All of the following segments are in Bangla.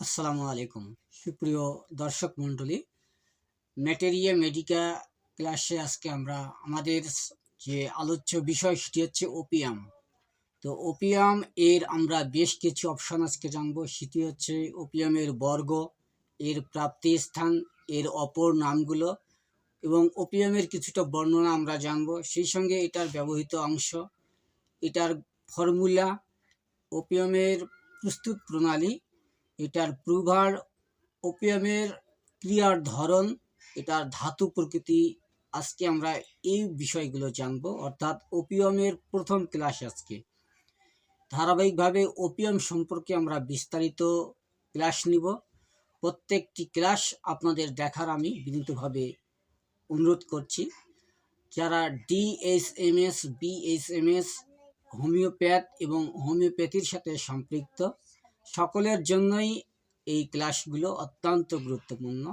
আসসালামু আলাইকুম। সুপ্রিয় দর্শক মণ্ডলী, ম্যাটেরিয়া মেডিকা ক্লাসে আজকে আমরা আমাদের যে আলোচ্য বিষয় সেটি হচ্ছে ওপিয়াম তো ওপিয়াম এর আমরা বেশ কিছু অপশান আজকে জানব। সেটি হচ্ছে ওপিয়ামের বর্গ, এর প্রাপ্তি স্থান, এর অপর নামগুলো এবং ওপিয়ামের কিছুটা বর্ণনা আমরা জানব। সেই সঙ্গে এটার ব্যবহৃত অংশ, এটার ফর্মুলা ওপিয়ামের প্রস্তুত প্রণালী এটার প্রভার ওপিয়ামের ক্রিয়ার ধরন, এটার ধাতু প্রকৃতি, আজকে আমরা এই বিষয়গুলো জানব। অর্থাৎ ওপিয়ামের প্রথম ক্লাস আজকে। ধারাবাহিকভাবে ওপিয়াম সম্পর্কে আমরা বিস্তারিত ক্লাস নিব। প্রত্যেকটি ক্লাস আপনাদের দেখার আমি বিনীতভাবে অনুরোধ করছি। যারা ডিএসএমএস বিএসএমএস হোমিওপ্যাথ এবং হোমিওপ্যাথির সাথে সম্পৃক্ত সকলের জন্যই এই ক্লাসগুলো অত্যন্ত গুরুত্বপূর্ণ।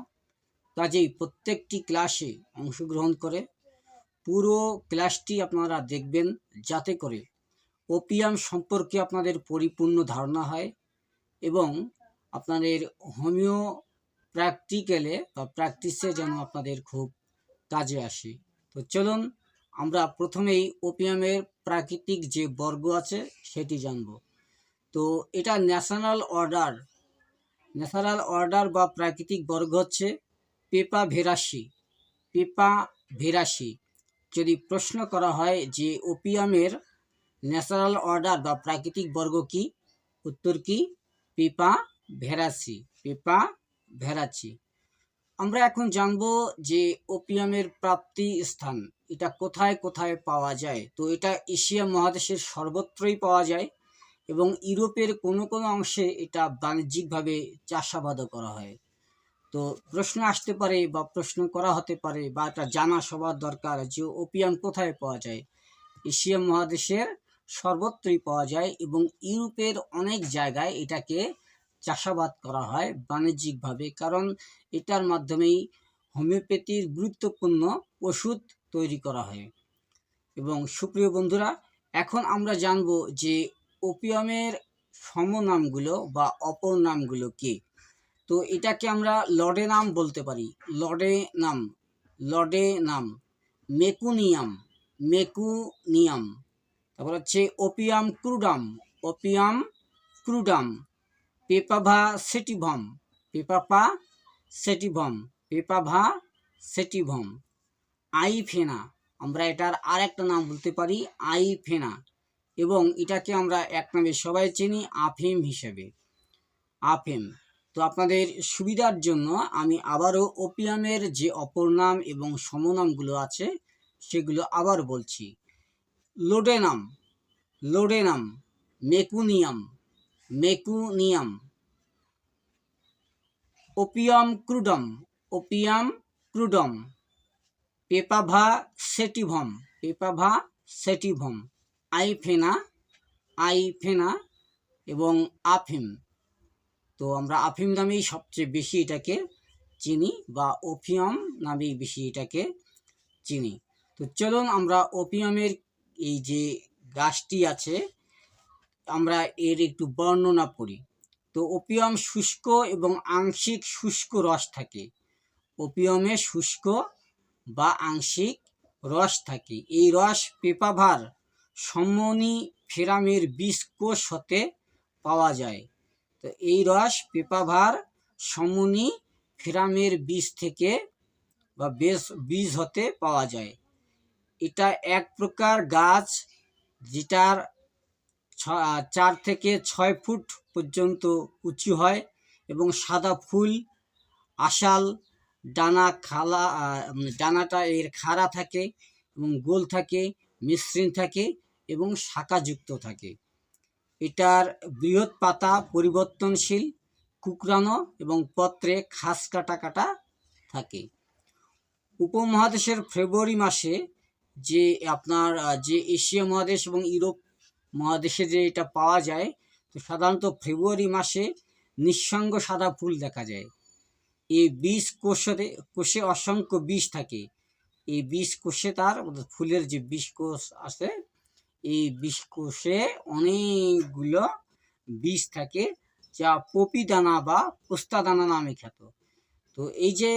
কাজেই প্রত্যেকটি ক্লাসে অংশগ্রহণ করে পুরো ক্লাসটি আপনারা দেখবেন যাতে করে ওপিয়াম সম্পর্কে আপনাদের পরিপূর্ণ ধারণা হয় এবং আপনাদের হোমিও প্র্যাকটিক্যালে বা প্র্যাকটিসে যেন আপনাদের খুব কাজে আসে। তো চলুন আমরা প্রথমেই ওপিয়ামের প্রাকৃতিক যে বর্গ আছে সেটি জানব। তো এটা ন্যাশনাল অর্ডার ন্যাশনাল অর্ডার বা প্রাকৃতিক বর্গ হচ্ছে পেপা ভেরাসি। পেপা ভেরাসি। যদি প্রশ্ন করা হয় যে ওপিয়ামের ন্যাশনাল অর্ডার বা প্রাকৃতিক বর্গ কি, উত্তর কি? পেপা ভেরাসি। পেপা ভেরাচি আমরা এখন জানব যে ওপিয়ামের প্রাপ্তি স্থান, এটা কোথায় কোথায় পাওয়া যায়? তো এটা এশিয়া মহাদেশের সর্বত্রই পাওয়া যায়। এবং ইউরোপের কোনো কোনো অংশে এটা বাণিজ্যিকভাবে চাষাবাদও করা হয়। তো প্রশ্ন আসতে পারে বা প্রশ্ন করা হতে পারে বা এটা জানা সবার দরকার যে ওপিয়াম কোথায় পাওয়া যায়। এশিয়া মহাদেশের সর্বত্রই পাওয়া যায় এবং ইউরোপের অনেক জায়গায় এটাকে চাষাবাদ করা হয় বাণিজ্যিকভাবে কারণ এটার মাধ্যমেই হোমিওপ্যাথির গুরুত্বপূর্ণ ওষুধ তৈরি করা হয়। এবং সুপ্রিয় বন্ধুরা, এখন আমরা জানব যে ওপিয়ামের সমনামগুলো বা অপর নামগুলো কি? তো এটাকে আমরা লডে নাম বলতে পারি। লডে নাম লডে নাম, মেকুনিয়াম মেকুনিয়াম। তারপর হচ্ছে ওপিয়াম ক্রুডাম ওপিয়াম ক্রুডাম পেপাভা সেটিভম পেপাপা সেটিভম পেপাভা সেটিভম আইফেনা, আমরা এটার আর একটা নাম বলতে পারি আইফেনা। এবং এটাকে আমরা এক নামে সবাই চিনি, আফিম হিসেবে। আফিম। তো আপনাদের সুবিধার জন্য আমি আবারও ওপিয়ামের যে অপর নাম এবং সমনামগুলো আছে, সেগুলো আবার বলছি। লোডেনাম। লোডেনাম। মেকুনিয়াম। মেকুনিয়াম। ওপিয়াম ক্রুডম। ওপিয়াম ক্রুডম। পেপাভা সেটিভম। পেপাভা সেটিভম। আইফেনা আইফেনা এবং আফিম। তো আমরা আফিম নামেই সবচেয়ে বেশি এটাকে চিনি বা ওপিয়াম নামেই বেশি এটাকে চিনি। তো চলুন আমরা ওপিয়ামের এই যে গাছটি আছে, আমরা এর একটু বর্ণনা করি। তো ওপিয়াম শুষ্ক এবং আংশিক শুষ্ক রস থাকে। ওপিয়ামে শুষ্ক বা আংশিক রস থাকে। এই রস পেপাভার সম্মনি ফেরামের বিষ কোষ হতে পাওয়া যায়। তো এই রস পেপাভার সমনি ফেরামের বীজ থেকে বা বেশ বীজ হতে পাওয়া যায়। এটা এক প্রকার গাছ যেটার চার থেকে ছয় ফুট পর্যন্ত উঁচু হয় এবং সাদা ফুল আশাল ডানা খালা ডানাটা এর খাড়া থাকে এবং গোল থাকে মসৃণ থাকে এবং শাখাযুক্ত থাকে। এটার বৃহৎ পাতা পরিবর্তনশীল কুকরানো এবং পত্রে খাস কাটা কাটা থাকে। উপমহাদেশের ফেব্রুয়ারি মাসে যে আপনার যে এশিয়া মহাদেশ এবং ইউরোপ মহাদেশে যে এটা পাওয়া যায়, তো সাধারণত ফেব্রুয়ারি মাসে নিঃসঙ্গ সাদা ফুল দেখা যায়। এই বীজ কোষে কোষে অসংখ্য বিষ থাকে। এই বিষ কোষে তার ফুলের যে বিষ কোষ আছে এই বিষকোষে অনেকগুলো বীজ থাকে, যা পপি দানা বা পোস্তা দানা নামে খ্যাত। তো এই যে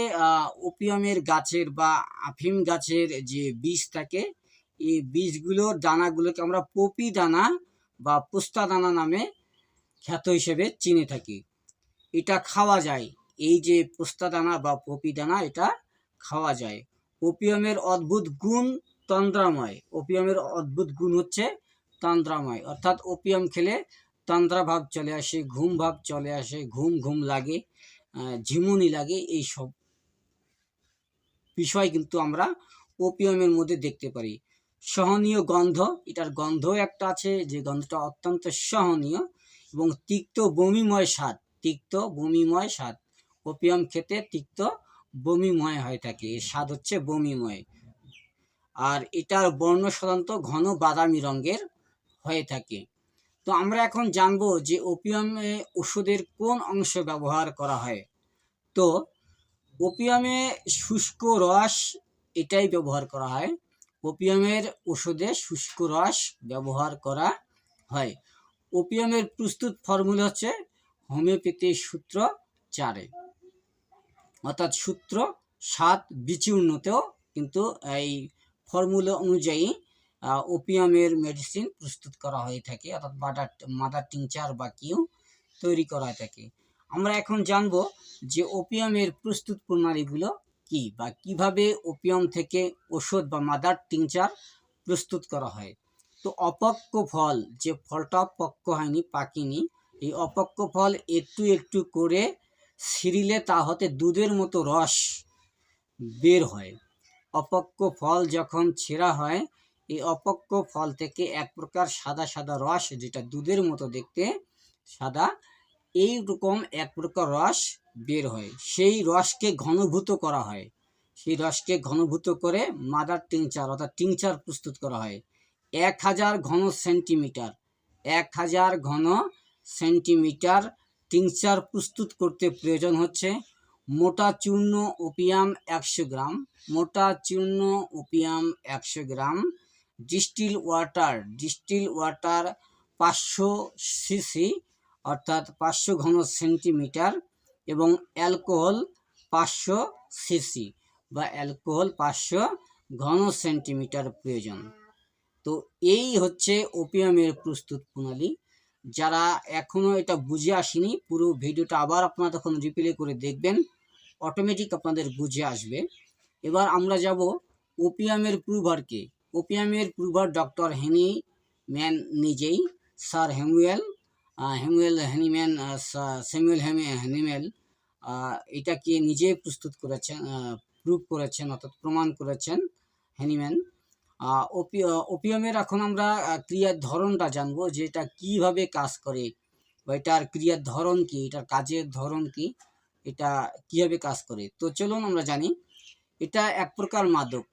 ওপিয়ামের গাছের বা আফিম গাছের যে বীজ থাকে, এই বীজগুলোর দানাগুলোকে আমরা পপি দানা বা পোস্তা দানা নামে খ্যাত হিসেবে চিনে থাকি। এটা খাওয়া যায়। এই যে পোস্তা দানা বা পপি দানা এটা খাওয়া যায়। ওপিয়ামের অদ্ভুত গুণ তন্দ্রাময় ওপিয়ামের অদ্ভুত গুণ হচ্ছে তন্দ্রাময় অর্থাৎ ওপিয়াম খেলে তন্দ্রা ভাব চলে আসে, ঘুম ভাব চলে আসে, ঘুম ঘুম লাগে ঝিমুনি লাগে, এই সব বিষয় কিন্তু আমরা ওপিয়ামের মধ্যে দেখতে পারি। সহনীয় গন্ধ, এটার গন্ধ একটা আছে, যে গন্ধটা অত্যন্ত সহনীয় এবং তিক্ত বমিময় স্বাদ, তিক্ত বমিময় স্বাদ। ওপিয়াম খেতে তিক্ত বমিময় হয়ে থাকে স্বাদ হচ্ছে বমিময়। আর এটার বর্ণ সাধারণত ঘন বাদামি রঙের হয়ে থাকে। তো আমরা এখন জানব যে ওপিয়ামে ওষুধের কোন অংশ ব্যবহার করা হয়। তো ওপিয়ামে শুষ্ক রস এটাই ব্যবহার করা হয়। ওপিয়ামের ওষুধে শুষ্ক রস ব্যবহার করা হয়। ওপিয়ামের প্রস্তুত ফর্মুলা হচ্ছে হোমিওপ্যাথি সূত্র চারে অর্থাৎ সূত্র সাত বিচূর্ণতেও কিন্তু এই ফর্মুলা অনুযায়ী ওপিয়ামের মেডিসিন প্রস্তুত করা হয়ে থাকে, অর্থাৎ মাদার মাদার টিংচার বা কিউ তৈরি করা হয়ে থাকে। আমরা এখন জানব যে ওপিয়ামের প্রস্তুত প্রণালীগুলো কি বা কীভাবে ওপিয়াম থেকে ওষুধ বা মাদার টিংচার প্রস্তুত করা হয়। তো অপক্ক ফল, যে ফলটা পক্ক হয়নি, পাকেনি, এই অপক্ক ফল একটু একটু করে ছিঁড়িলে তা হতে দুধের মতো রস বের হয়। অপক্ক ফল যখন ছেঁড়া হয়, এই অপক্ক ফল থেকে এক প্রকার সাদা সাদা রস, যেটা দুধের মতো দেখতে সাদা এই রকম এক প্রকার রস বের হয়। সেই রসকে ঘনভূত করা হয়। সেই রসকে ঘনভূত করে মাদার টিংচার, অর্থাৎ টিংচার প্রস্তুত করা হয়। এক হাজার ঘন সেন্টিমিটার, এক হাজার ঘন সেন্টিমিটার টিংচার প্রস্তুত করতে প্রয়োজন হচ্ছে। মোটা চূর্ণ ওপিয়াম একশো গ্রাম, মোটা চূর্ণ ওপিয়াম একশো gram, distil water distil water পাঁচশো সিসি অর্থাৎ পাঁচশো ঘন সেন্টিমিটার এবং অ্যালকোহল পাঁচশো সিসি বা অ্যালকোহল পাঁচশো ঘন সেন্টিমিটার প্রয়োজন। তো এই হচ্ছে ওপিয়ামের প্রস্তুত প্রণালী। যারা এখনও এটা বুঝে আসেনি, পুরো ভিডিওটা আবার আপনারা তখন রিপ্লে করে দেখবেন। অটোমেটিক আপনাদের বুঝে আসবে। এবার আমরা যাব ওপিয়ামের প্রুভারকে। ওপিয়ামের প্রুভার ডক্টর হেনি ম্যান নিজেই স্যার হেমুয়েল আহ, হেমুয়েল হেনিম্যান স্যামুয়েল হেনিমেল আহ, এটাকে নিজে প্রস্তুত করেছেন প্রুভ করেছেন অর্থাৎ প্রমাণ করেছেন ওপি ওপিয়ামের এখন আমরা ক্রিয়ার ধরনটা জানব যে এটা কীভাবে কাজ করে বা এটার ক্রিয়ার ধরন কি এটার কাজের ধরন কি। এটা কীভাবে কাজ করে? তো চলুন আমরা জানি, এটা এক প্রকার মাদক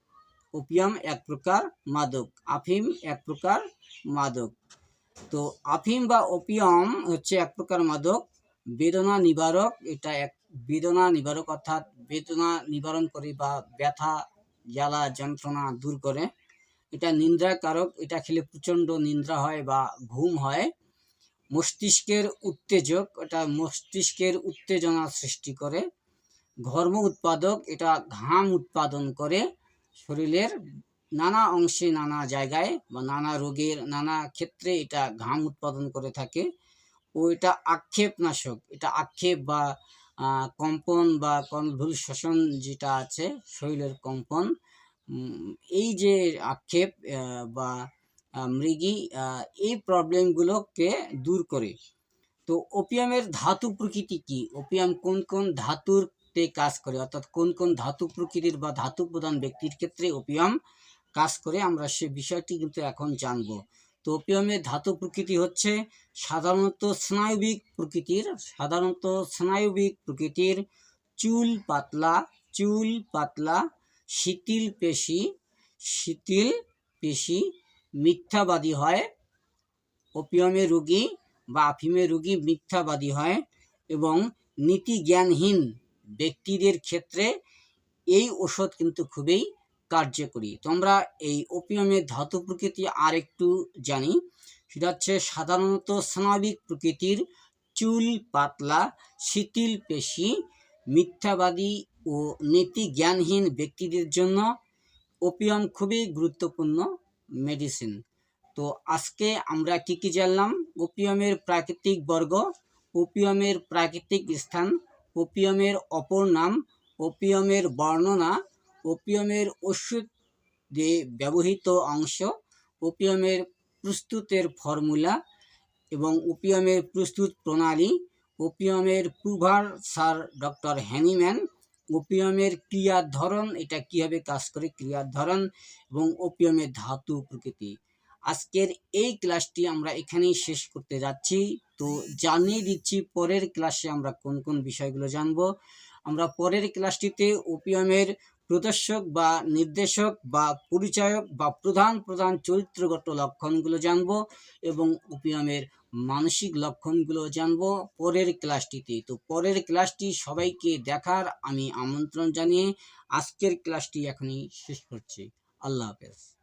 ওপিয়াম এক প্রকার মাদক আফিম এক প্রকার মাদক। তো আফিম বা ওপিয়াম হচ্ছে এক প্রকার মাদক, বেদনা নিবারক, এটা এক বেদনা নিবারক অর্থাৎ বেদনা নিবারণ করে বা ব্যথা, জ্বালা, যন্ত্রণা দূর করে। এটা নিন্দ্রাকারক, এটা খেলে প্রচণ্ড নিন্দ্রা হয় বা ঘুম হয়। মস্তিষ্কের উত্তেজক, এটা মস্তিষ্কের উত্তেজনা সৃষ্টি করে। ঘর্ম উৎপাদক, এটা ঘাম উৎপাদন করে শরীরের নানা অংশে, নানা জায়গায় বা নানা রোগের নানা ক্ষেত্রে এটা ঘাম উৎপাদন করে থাকে। ও এটা আক্ষেপনাশক, এটা আক্ষেপ বা কম্পন বা কনভুল শোষণ যেটা আছে, শরীরের কম্পন এই যে আক্ষেপ বা মৃগী এই প্রবলেমগুলোকে দূর করে। তো ওপিয়ামের ধাতু প্রকৃতি কি? ওপিয়াম কোন কোন ধাতুরতে কাজ করে? অর্থাৎ কোন কোন ধাতু প্রকৃতির বা ধাতু প্রধান ব্যক্তির ক্ষেত্রে ওপিয়াম কাজ করে? আমরা সে বিষয়টি কিন্তু এখন জানব। তো ওপিয়ামের ধাতু প্রকৃতি হচ্ছে সাধারণত স্নায়বিক প্রকৃতির, সাধারণত স্নায়বিক প্রকৃতির চুল পাতলা চুল পাতলা, শিথিল পেশি শিথিল পেশি মিথ্যাবাদী হয় ওপিয়ামের রোগী বা আফিমের রোগী মিথ্যাবাদী হয় এবং নীতি জ্ঞানহীন ব্যক্তিদের ক্ষেত্রে এই ওষুধ কিন্তু খুবই কার্যকরী। তোমরা এই ওপিয়ামের ধাতু প্রকৃতি আর একটু জানি। সেটা হচ্ছে সাধারণত স্নাবিক প্রকৃতির চুল, পাতলা, শিথিল পেশি, মিথ্যাবাদী ও নীতি জ্ঞানহীন ব্যক্তিদের জন্য ওপিয়াম খুবই গুরুত্বপূর্ণ। মেডিসিন তো আজকে আমরা কি কি জানলাম? ওপিয়ামের প্রাকৃতিক বর্গ ওপিয়ামের প্রাকৃতিক স্থান ওপিয়ামের অপর নাম ওপিয়ামের বর্ণনা ওপিয়ামের ওষুধে ব্যবহৃত অংশ ওপিয়ামের প্রস্তুতের ফর্মুলা এবং ওপিয়ামের প্রস্তুত প্রণালী ওপিয়ামের প্রুভার স্যার ডক্টর হ্যানিম্যান ওপিয়ামের ক্রিয়ার ধরন এটা কীভাবে কাজ করে ক্রিয়ার ধরন এবং ওপিয়ামের ধাতু প্রকৃতি। আজকের এই ক্লাসটি আমরা এখানেই শেষ করতে যাচ্ছি। তো জানিয়ে দিচ্ছি পরের ক্লাসে আমরা কোন কোন বিষয়গুলো জানব। আমরা পরের ক্লাসটিতে ওপিয়ামের প্রদর্শক বা নির্দেশক বা পরিচয়ক বা প্রধান প্রধান চরিত্রগত লক্ষণগুলো জানব এবং ওপিয়ামের মানসিক লক্ষণগুলো জানব পরের ক্লাসটিতে। তো পরের ক্লাসটি সবাইকে দেখার আমি আমন্ত্রণ জানিয়ে আজকের ক্লাসটি এখনই শেষ করছি। আল্লাহ হাফেজ।